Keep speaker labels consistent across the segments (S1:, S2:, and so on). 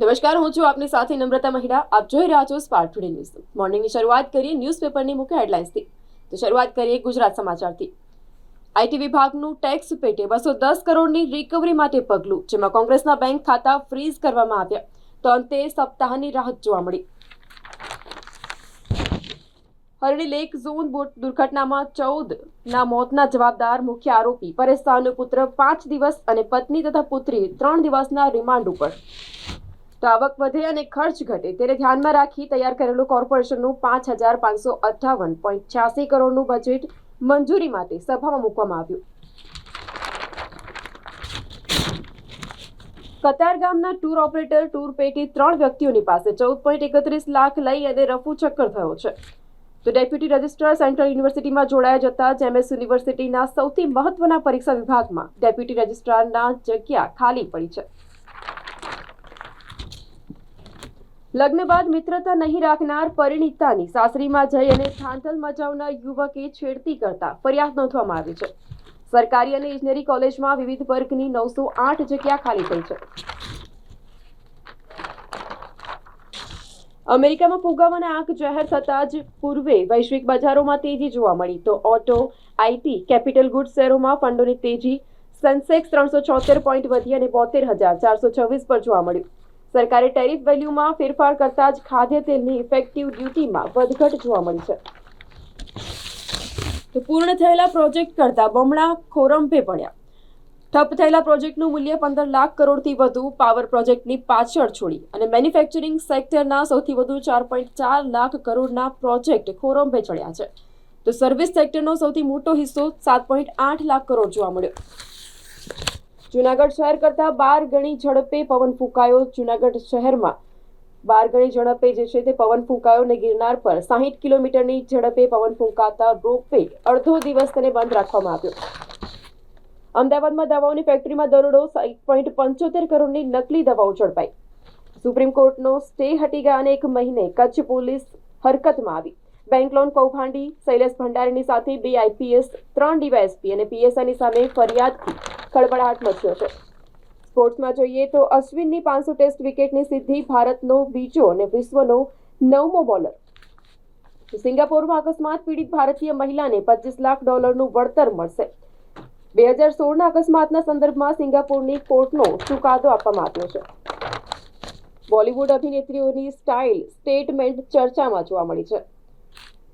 S1: નમસ્કાર, હું છું આપની સાથે નમ્રતા મહિડા. આપ જોઈ રહ્યા છો સ્પાર્ક ટુડે ન્યૂઝ મોર્નિંગની શરૂઆત કરીએ ન્યૂઝપેપરની મુખ્ય હેડલાઇન્સથી તો શરૂઆત કરીએ ગુજરાત સમાચારથી. આઈટી વિભાગનું ટેક્સ પેટે બસો દસ કરોડની રિકવરી માટે પગલું, જેમાં કોંગ્રેસના બેંક ખાતા ફ્રીઝ કરવામાં આવ્યા. તો અંતે સપ્તાહની રાહત જોવા મળી. હરણી લેક ઝોન દુર્ઘટનામાં ચૌદ ના મોતના જવાબદાર મુખ્ય આરોપી પરેશ પુત્ર પાંચ દિવસ અને પત્ની તથા પુત્રી ત્રણ દિવસના રિમાન્ડ ઉપર. તો આવક વધે અને ખર્ચ ઘટે. તેને ધ્યાનમાં રાખી તૈયાર કરેલું કોર્પોરેશનનું પાંચ હજાર પાંચસો અઠ્ઠાવન પોઈન્ટ છ્યાસી કરોડનું બજેટ મંજૂરી માટે સભામાં મૂકવામાં આવ્યું. કતાર ગામના ટૂર ઓપરેટર ટૂર પેટી ત્રણ વ્યક્તિઓની પાસે ચૌદ પોઈન્ટ એકત્રીસ લાખ લઈ અને રફુ ચક્કર થયો છે. તો ડેપ્યુટી રજિસ્ટ્રાર સેન્ટ્રલ યુનિવર્સિટીમાં જોડાયા જતા જેમએસ યુનિવર્સિટીના સૌથી મહત્વના પરીક્ષા વિભાગમાં ડેપ્યુટી રજિસ્ટ્રારના જગ્યા ખાલી પડી છે. લગ્ન બાદ મિત્રતા નહીં રાખનાર પરિણીતાની સાસરીમાં જઈ અને થાંથલ મચાવનાર યુવકે છેડતી કરતા ફરિયાદ નોંધવામાં આવી છે. સરકારી અને ઇજનેરી કોલેજમાં વિવિધ વર્ગની નવસો આઠ જગ્યા ખાલી થઈ છે. અમેરિકામાં ફુગાવાના આંક જાહેર થતાં જ પૂર્વે વૈશ્વિક બજારોમાં તેજી જોવા મળી. તો ઓટો આઈટી કેપિટલ ગુડ્સ શેરોમાં ફંડોની તેજી સેન્સેક્સ ત્રણસો છોતેર પોઈન્ટ વધી અને બોતેર હજાર ચારસો છવ્વીસ પર જોવા મળ્યું. સરકારે ટેરિફ વેલ્યુમાં ફેરફાર કરતા જ ખાદ્ય તેલની ઇફેક્ટિવ ડ્યુટીમાં વધઘટ જોવા મળી છે. તો પૂર્ણ થયેલા પ્રોજેક્ટ કરતા બમણા ખોરંભે પડ્યા ઠપ થયેલા પ્રોજેક્ટનું મૂલ્ય પંદર લાખ કરોડથી વધુ પાવર પ્રોજેક્ટની પાછળ છોડી અને મેન્યુફેક્ચરિંગ સેક્ટરના સૌથી વધુ ચાર પોઈન્ટ ચાર લાખ કરોડના પ્રોજેક્ટ ખોરંભે ચડ્યા છે. તો સર્વિસ સેક્ટરનો સૌથી મોટો હિસ્સો સાત પોઈન્ટ આઠ લાખ કરોડ જોવા મળ્યો. જુનાગઢ શહેર કરતાં બાર ગણી ઝડપે પવન ફૂંકાયો જૂનાગઢ શહેરમાં. બાર ગણી ઝડપે જે છે તે પવન ફૂંકાયો અને ગિરનાર પર સાહીઠ કિલોમીટરની ઝડપે પવન ફૂંકાતા રોપવે અડધો દિવસ તેને બંધ રાખવામાં આવ્યો. અમદાવાદમાં દવાઓની ફેક્ટરીમાં દરોડો એક પોઈન્ટ પંચોતેર કરોડની નકલી દવાઓ ઝડપાઈ. સુપ્રીમ કોર્ટનો સ્ટે હટી ગયા અને એક મહિને કચ્છ પોલીસ હરકતમાં આવી. બેંક લોન કૌભાંડી, શૈલેષ ભંડારીની સાથે બે આઈપીએસ, ત્રણ ડીવાયએસપી અને પીએસઆઈની સામે ફરિયાદથી ખળબળાટ મચ્યો છે. સ્પોર્ટ્સમાં જોઈએ તો અશ્વિનની પાંચસો ટેસ્ટ વિકેટની સિદ્ધિ ભારતનો બીજો અને વિશ્વનો નવમો બોલર. સિંગાપોરમાં અકસ્માત, પીડિત ભારતીય મહિલાને પચીસ લાખ ડોલરનું વળતર મળશે. બે હજાર સોળના અકસ્માતના સંદર્ભમાં સિંગાપોરની કોર્ટનો ચુકાદો આપવામાં આવ્યો છે. બોલિવૂડ અભિનેત્રીઓની સ્ટાઇલ, સ્ટેટમેન્ટ ચર્ચામાં જોવા મળી છે.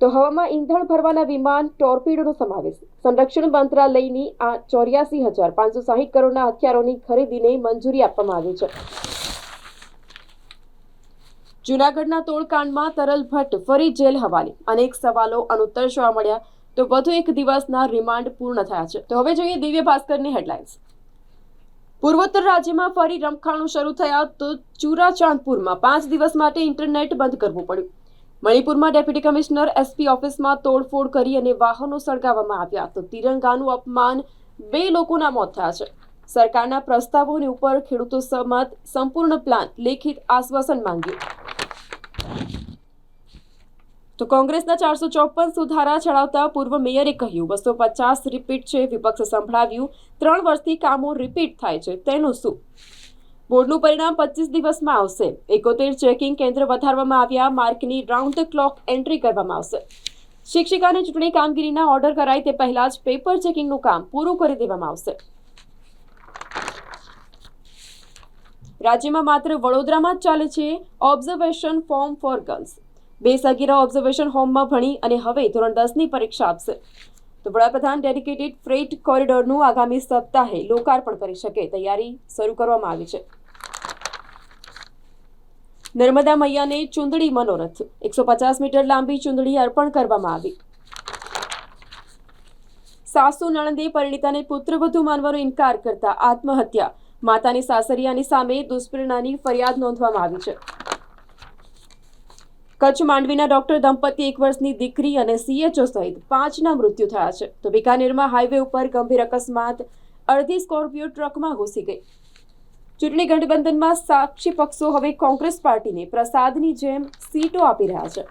S1: તો હવામાં ઈંધણ ભરવાના વિમાન, ટોર્પીડોનો સમાવેશ. સંરક્ષણ મંત્રાલયની આ ચોર્યાસી હજાર પાંચસો સાહીઠ કરોડના હથિયારોની ખરીદીને મંજૂરી આપવામાં આવી છે. જૂનાગઢના તોડકાંડમાં તરલ ભટ્ટ ફરી જેલ હવાલે. અનેક સવાલો અનુત્તર જોવા મળ્યા. તો વધુ એક દિવસના રિમાન્ડ પૂર્ણ થયા છે. તો હવે જોઈએ દિવ્ય ભાસ્કરની હેડલાઇન્સ. પૂર્વોત્તર રાજ્યમાં ફરી રમખાણું શરૂ થયા તો ચુરાચાંદપુરમાં પાંચ દિવસ માટે ઇન્ટરનેટ બંધ કરવું પડ્યું. મણિપુરમાં ડેપ્યુટી કમિશનર એસપી ઓફિસમાં તોડફોડ કરી અને વાહનો સળગાવવામાં આવ્યા તો તિરંગાનું અપમાન બે લોકોના મોત થયા છે. સરકારના પ્રસ્તાવોની ઉપર ખેડૂતો સહમત સંપૂર્ણ પ્લાન લેખિત આશ્વાસન માંગ્યું. તો કોંગ્રેસના ચારસો ચોપન સુધારા ચડાવતા પૂર્વ મેયરે કહ્યું, બસો પચાસ રિપીટ છે, વિપક્ષ સંભળાવ્યું. ત્રણ વર્ષથી કામો રિપીટ થાય છે. તેનું શું? બોર્ડનું પરિણામ પચીસ દિવસમાં આવશે. એકોતેર ચેકિંગ કેન્દ્ર વધારવામાં આવ્યા, માર્કની રાઉન્ડ ધ ક્લોક એન્ટ્રી કરવામાં આવશે. શિક્ષિકાની ચૂંટણી કામગીરીના ઓર્ડર કરાય તે પહેલા જ પેપર ચેકિંગનું કામ પૂરું કરી દેવામાં આવશે. રાજ્યમાં માત્ર વડોદરામાં જ ચાલે છે ઓબ્ઝર્વેશન ફોર્મ ફોર ગર્લ્સ બે સગીરા ઓબ્ઝર્વેશન હોમમાં ભણી અને હવે ધોરણ દસની પરીક્ષા આપશે. તો વડાપ્રધાન ડેડિકેટેડ ફ્રેટ કોરિડોરનું આગામી સપ્તાહે લોકાર્પણ કરી શકે. તૈયારી શરૂ કરવામાં આવી છે. નર્મદા મૈયાને ચુંદડી મનોરથ. એકસો પચાસ મીટર લાંબી ચુંદડી અર્પણ કરવામાં આવી. સાસુ નણંદે પરિણીતાને પુત્રવધુ માનવાનો ઇનકાર કરતા આત્મહત્યા. માતાની સાસરિયાની સામે દુષ્પ્રેરણાની ફરિયાદ નોંધવામાં આવી છે. કચ્છ માંડવીના ડોક્ટર દંપતી એક વર્ષની દીકરી અને સીએચઓ સહિત પાંચના મૃત્યુ થયા છે. તો બિકાનેરમાં હાઈવે ઉપર ગંભીર અકસ્માત અડધી સ્કોર્પિયો ટ્રકમાં ઘૂસી ગઈ. ચૂંટણી ગઠબંધનમાં સાક્ષી પક્ષો હવે કોંગ્રેસ પાર્ટીને પ્રસાદની જેમ સીટો આપી રહ્યા છે.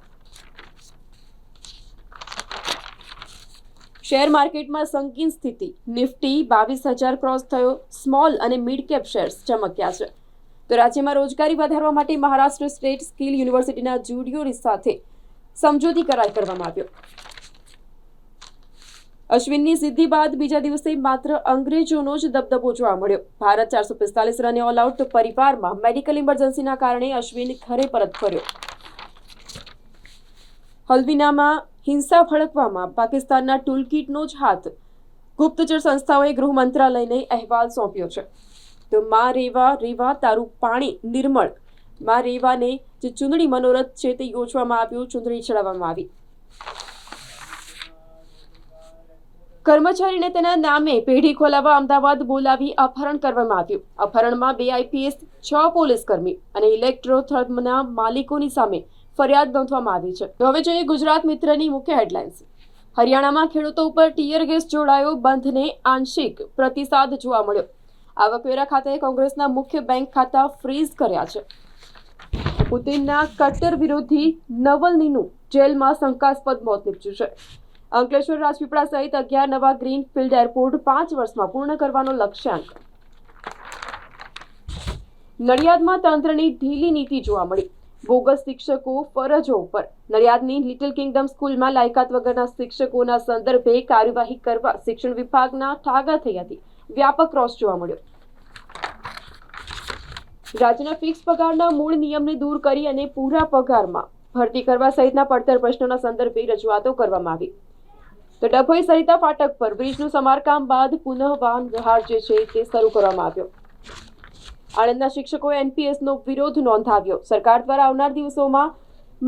S1: શેર માર્કેટમાં સંકીર્ણ સ્થિતિ. નિફ્ટી બાવીસ હજાર ક્રોસ થયો. સ્મોલ અને મિડ કેપ શેર્સ ચમક્યા છે. તો રાજ્યમાં રોજગારી વધારવા માટે મહારાષ્ટ્ર સ્ટેટ સ્કિલ યુનિવર્સિટીના જુડિયોની સાથે સમજૂતી કરાર કરવામાં આવ્યો. અશ્વિનની સિદ્ધિ બાદ બીજા દિવસે માત્ર અંગ્રેજોનો જ દબદબો જોવા મળ્યો. ભારત ચારસો પિસ્તાલીસ રને ઓલ આઉટ પરિવારમાં મેડિકલ ઇમરજન્સીના કારણે અશ્વિન ઘરે પરત ફર્યો. હલ્દીનામાં હિંસા ભડકવામાં પાકિસ્તાનના ટૂલકીટનો જ હાથ ગુપ્તચર સંસ્થાઓએ ગૃહ મંત્રાલયને અહેવાલ સોંપ્યો છે. તો માં રેવા રેવા, તારું પાણી, નિર્મળ. માં રેવાને જે ચૂંટણી મનોરથ છે તે યોજવામાં આવ્યું, ચૂંટણી ચડાવવામાં આવી. કર્મચારીને તેના નામે પેઢી ખોલાવવા અમદાવાદ બોલાવી અપહરણ કરવામાં આવ્યું. અપહરણમાં બે આઈપીએસ, છ પોલીસ કર્મી અને ઇલેક્ટ્રોથર્મના માલિકોની સામે ફરિયાદ નોંધવામાં આવી છે. હવે જોઈએ ગુજરાત મિત્રની મુખ્ય હેડલાઇન્સ. હરિયાણામાં ખેડૂતો ઉપર ટીયર ગેસ જોડાયો બંધને આંશિક પ્રતિસાદ જોવા મળ્યો. આવકવેરા ખાતે કોંગ્રેસના મુખ્ય બેંક ખાતા ફ્રીઝ કર્યા છે. પુતિનના કટ્ટર વિરોધી નવલનીનું જેલમાં શંકાસ્પદ મોત નીપજ્યું છે. અંકલેશ્વર રાજપીપળા સહિત અગિયાર નવા ગ્રીન ફિલ્ડ એરપોર્ટ પાંચ વર્ષમાં પૂર્ણ કરવાનો લક્ષ્યાંક. નડિયાદમાં તંત્રની ઢીલી નીતિ જોવા મળી. બોગસ શિક્ષકો ફરજો ઉપર. નડિયાદની લિટલ કિંગડમ સ્કૂલમાં લાયકાત વગરના શિક્ષકોના સંદર્ભે કાર્યવાહી કરવા શિક્ષણ વિભાગના ઠાગા થઈ હતી. વ્યાપક રોષ જોવા મળ્યો. રાજ્યના ફિક્સ પગારના મૂળ નિયમને દૂર કરી અને પૂરા પગારમાં ભરતી કરવા સહિતના પડતર પ્રશ્નોના સંદર્ભે રજૂઆતો કરવામાં આવી. તો ડભોઈ સરિતા ફાટક પર બ્રિજનું સમારકામ બાદ પુનઃ વાહન વ્યવહાર જે છે તે શરૂ કરવામાં આવ્યો. આણંદના શિક્ષકોએ એનપીએસનો વિરોધ નોંધાવ્યો. સરકાર દ્વારા આવનાર દિવસોમાં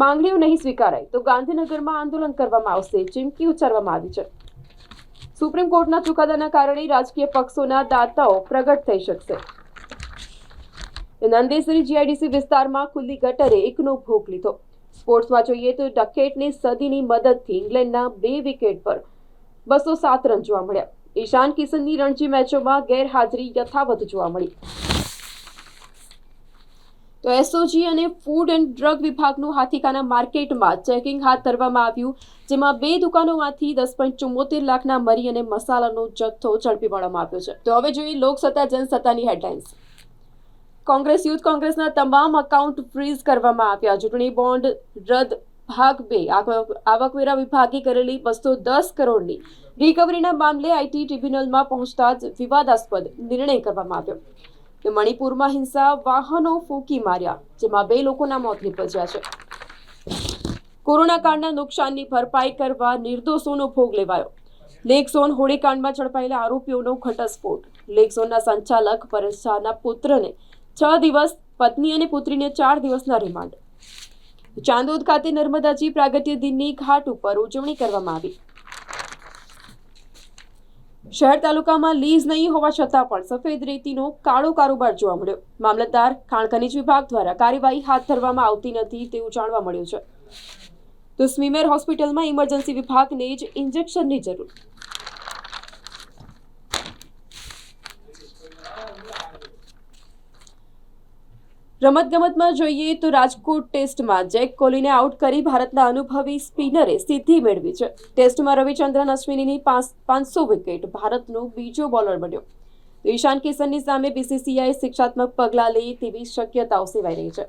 S1: માંગણીઓ નહીં સ્વીકારાય તો ગાંધીનગરમાં આંદોલન કરવામાં આવશે ચીમકી ઉચ્ચારવામાં આવી છે. સુપ્રીમ કોર્ટના ચુકાદાના કારણે રાજકીય પક્ષોના દાતાઓ પ્રગટ થઈ શકશે. નંદેસરી જીઆઈડીસી વિસ્તારમાં ખુલ્લી ગટરે એકનો ભોગ લીધો. સ્પોર્ટ્સમાં જોઈએ તો ડકેટની સદીની મદદથી ઇંગ્લેન્ડના બે વિકેટ પર બસો સાત રન જોવા મળ્યા. ઈશાન કિશનની રણજી મેચોમાં ગેરહાજરી યથાવત જોવા મળી. તો એસઓજી અને ફૂડ એન્ડ ડ્રગ વિભાગનું હાથીકાના માર્કેટમાં ચેકિંગ હાથ ધરવામાં આવ્યું, જેમાં બે દુકાનોમાંથી દસ પોઈન્ટ ચુમ્મોતેર લાખના મરી અને મસાલાનો જથ્થો ઝડપી પાડવામાં આવ્યો છે. તો હવે જોઈએ લોકસત્તા, જનસત્તાની હેડલાઇન્સ. કોંગ્રેસ, યુથ કોંગ્રેસના તમામ અકાઉન્ટ ફ્રીઝ કરવામાં આવ્યા. ચૂંટણી બોન્ડ રદ, ભાગ બે. આવકવેરા વિભાગે કરેલી બસો દસ કરોડની રિકવરીના મામલે આઈટી ટ્રિબ્યુનલમાં પહોંચતા જ વિવાદાસ્પદ નિર્ણય કરવામાં આવ્યો. મણિપુરમાં હિંસા વાહનો ફૂંકી માર્યા, જેમાં બે લોકોના મોત નીપજ્યા છે. કોરોના કાળના નુકસાનની ભરપાઈ કરવા નિર્દોષોનો ભોગ લેવાયો. લેક ઝોન હોળીકાંડમાં ઝડપાયેલા આરોપીઓનો ઘટસ્ફોટ. લેક ઝોનના સંચાલક પરેશ પુત્રને છ દિવસ પત્ની અને પુત્રીને ચાર દિવસના રિમાન્ડ. ચાંદોદ ખાતે નર્મદાજી પ્રાગટ્ય દિનની ઘાટ ઉપર ઉજવણી કરવામાં આવી. શહેર તાલુકામાં લીઝ નહીં હોવા છતાં પણ સફેદ રેતીનો કાળો કારોબાર જોવા મળ્યો. મામલતદાર, ખાણ ખનીજ વિભાગ દ્વારા કાર્યવાહી હાથ ધરવામાં આવતી નથી તેવું જાણવા મળ્યું છે. તો સ્મીમેર હોસ્પિટલમાં ઇમરજન્સી વિભાગને જ ઇન્જેક્શનની જરૂર રમતગમતમાં જોઈએ તો રાજકોટ ટેસ્ટમાં જેક કોહલીને આઉટ કરી ભારતના અનુભવી સ્પિનરે સિદ્ધિ મેળવી છે. ટેસ્ટમાં રવિચંદ્રન અશ્વિનીની પાંચસો વિકેટ, ભારતનો બીજો બોલર બન્યો. ઈશાન કિશનની સામે બીસીસીઆઈ શિક્ષાત્મક પગલાં લે તેવી શક્યતાઓ સેવાઈ રહી છે.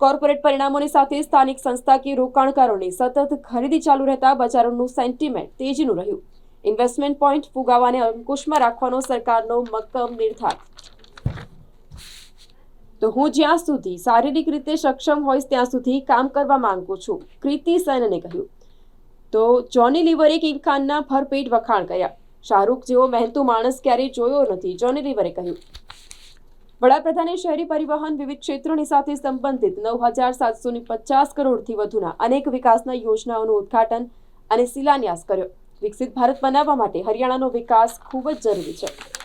S1: કોર્પોરેટ પરિણામોની સાથે સ્થાનિક સંસ્થાકીય રોકાણકારોની સતત ખરીદી ચાલુ રહેતા બજારોનું સેન્ટિમેન્ટ તેજીનું રહ્યું. ઇન્વેસ્ટમેન્ટ પોઈન્ટ ફુગાવાને અંકુશમાં રાખવાનો સરકારનો મક્કમ નિર્ધાર તો હું જ્યાં સુધી શારીરિક રીતે સક્ષમ હોઈશ ત્યાં સુધી કામ કરવા માંગુ છું. કૃતિ સેનને કહ્યું. તો જોની લીવરે કિંગ ખાનના ભરપેટ વખાણ કર્યા. શાહરૂખ જેવો મહેનતુ માણસ ક્યારેય જોયો નથી, જોની લીવરે કહ્યું. વડાપ્રધાને શહેરી પરિવહન વિવિધ ક્ષેત્રોની સાથે સંબંધિત નવ હજાર સાતસો પચાસ કરોડથી વધુના અનેક વિકાસના યોજનાઓનું ઉદ્ઘાટન અને શિલાન્યાસ કર્યો. વિકસિત ભારત બનાવવા માટે હરિયાણાનો વિકાસ ખૂબ જ જરૂરી છે.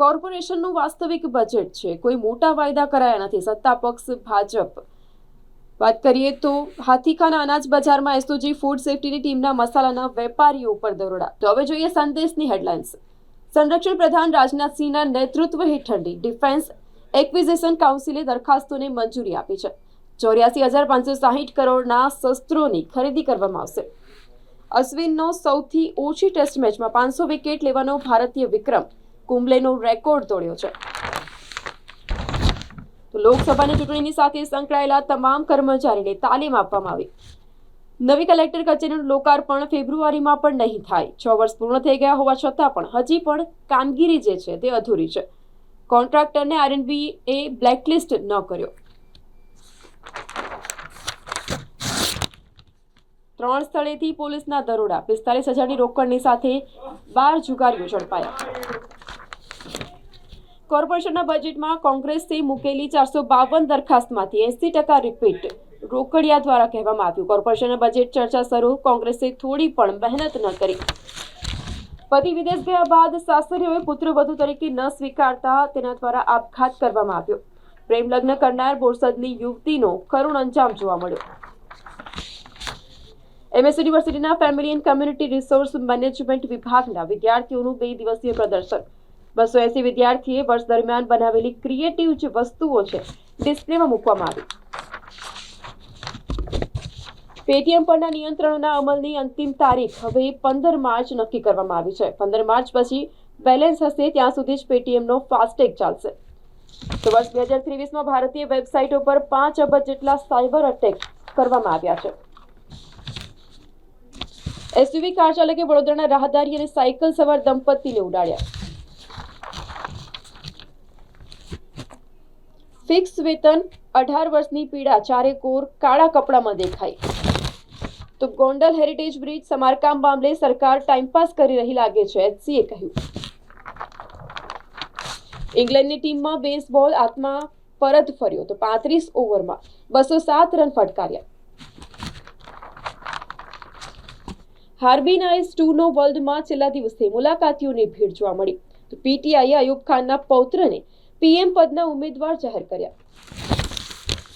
S1: કોર્પોરેશનનું વાસ્તવિક બજેટ છે. કોઈ મોટા વાયદા કરાયા નથી. સત્તા પક્ષ, ભાજપ. વાત કરીએ તો હાથીખાના અનાજ બજારમાં એસઓજી ફૂડ સેફ્ટીની ટીમના મસાલાના વેપારીઓ ઉપર દરોડા. તો હવે જોઈએ સંદેશની હેડલાઇન્સ સંરક્ષણ પ્રધાન રાજનાથસિંહના નેતૃત્વ હેઠળની ડિફેન્સ એક્વિઝિશન કાઉન્સિલે દરખાસ્તોને મંજૂરી આપી છે. ચોર્યાસી હજાર પાંચસો સાહીઠ કરોડના શસ્ત્રોની ખરીદી કરવામાં આવશે. અશ્વિનનો સૌથી ઓછી ટેસ્ટ મેચમાં પાંચસો વિકેટ લેવાનો ભારતીય વિક્રમ. કુંબલેનો રેકોર્ડ તોડ્યો છે. તો લોકસભાની ચૂંટણીની સાથે સંકળાયેલા તમામ કર્મચારીને તાલીમ આપવામાં આવી. નવી કલેક્ટર કચેરીનું લોકાર્પણ ફેબ્રુઆરીમાં પણ નહીં થાય. છ વર્ષ પૂર્ણ થઈ ગયા હોવા છતાં પણ હજી પણ કામગીરી જે છે તે અધૂરી છે. કોન્ટ્રાક્ટરને આરએનબી એ બ્લેકલિસ્ટ ન કર્યો. ત્રણ સ્થળેથી પોલીસના દરોડા પિસ્તાલીસ હજારની રોકડની સાથે બાર જુગારીઓ ઝડપાયા. કોર્પોરેશનના બજેટમાં કોંગ્રેસથી મૂકેલી ચારસો બાવન દરખાસ્તમાંથી એસી ટકા રિપીટ રોકડિયા દ્વારા કહેવામાં આવ્યું. કોર્પોરેશનના બજેટ ચર્ચા શરૂ, કોંગ્રેસે થોડી પણ મહેનત ન કરી. પતિ વિદેશ ગયા બાદ સાસરીઓએ પુત્રવધુ તરીકે ન સ્વીકારતા તેના દ્વારા આપઘાત કરવામાં આવ્યો. પ્રેમ લગ્ન કરનાર બોરસદની યુવતીનો કરુણ અંજામ જોવા મળ્યો. એમએસ યુનિવર્સિટીના family and community resource management વિભાગના વિદ્યાર્થીઓનું બે દિવસીય પ્રદર્શન. બસો એસી વિદ્યાર્થીએ વર્ષ દરમિયાન બનાવેલી ક્રિએટિવ જે વસ્તુઓ છે, ડિસ્પ્લેમાં મૂકવામાં આવી. પેટીએમ પરના નિયંત્રણોના અમલની અંતિમ તારીખ હવે પંદર માર્ચ નક્કી કરવામાં આવી છે. પંદર માર્ચ પછી બેલેન્સ હશે, ત્યાં સુધી જ પેટીએમનો ફાસ્ટેગ ચાલશે. તો વર્ષ બે હજાર ત્રેવીસમાં ભારતીય વેબસાઇટો પર પાંચ અબજ જેટલા સાયબર અટેક કરવામાં આવ્યા છે. એસયુવી કાર ચાલકે વડોદરાના રાહદારી અને સાયકલ સવાર દંપતીને ઉડાડ્યા. ફિક્સ વેતન, અઢાર વર્ષની પીડા, ચારે કોર, કાળા કપડામાં દેખાઈ તો ગોંડલ હેરિટેજ બ્રિજ, સમારકામ મામલે સરકાર ટાઈમપાસ કરી રહી લાગે છે એચસીએ કહ્યું. ઇંગ્લેન્ડની ટીમમાં બેસબોલ આત્મા પરત ફર્યો, તો પાંત્રીસ ઓવરમાં બસો સાત રન ફટકાર્યા. હાર્બિન આઈસ ટુનો વર્લ્ડમાં છેલ્લા દિવસે મુલાકાતીઓની ભીડ જોવા મળી. તો પીટીઆઈએ અયુબ ખાનના પૌત્રને પીએમ પદના ઉમેદવાર જાહેર કર્યા.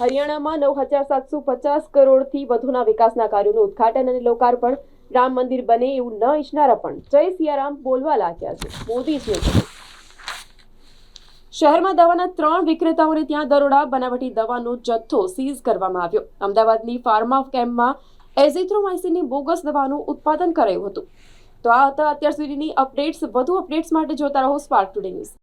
S1: હરિયાણામાં નવ હજાર સાતસો પચાસ કરોડથી વધુના વિકાસના કાર્યોનું ઉદ્ઘાટન અને લોકાર્પણ. રામ મંદિર બને એવું ન ઈચ્છનારા પણ જય સિયારામ બોલવા લાગ્યા છે. મોદીજીએ શહેરમાં દવાના ત્રણ વિક્રેતાઓને ત્યાં દરોડા, બનાવટી દવાનો જથ્થો સીઝ કરવામાં આવ્યો. અમદાવાદની ફાર્મા કેમ્પમાં એઝિથ્રોમાઇસિનની બોગસ દવાનું ઉત્પાદન કરાયું હતું. તો આ હતા અત્યાર સુધીની અપડેટ્સ. વધુ અપડેટ્સ માટે જોતા રહો સ્પાર્ક ટુડે ન્યૂઝ.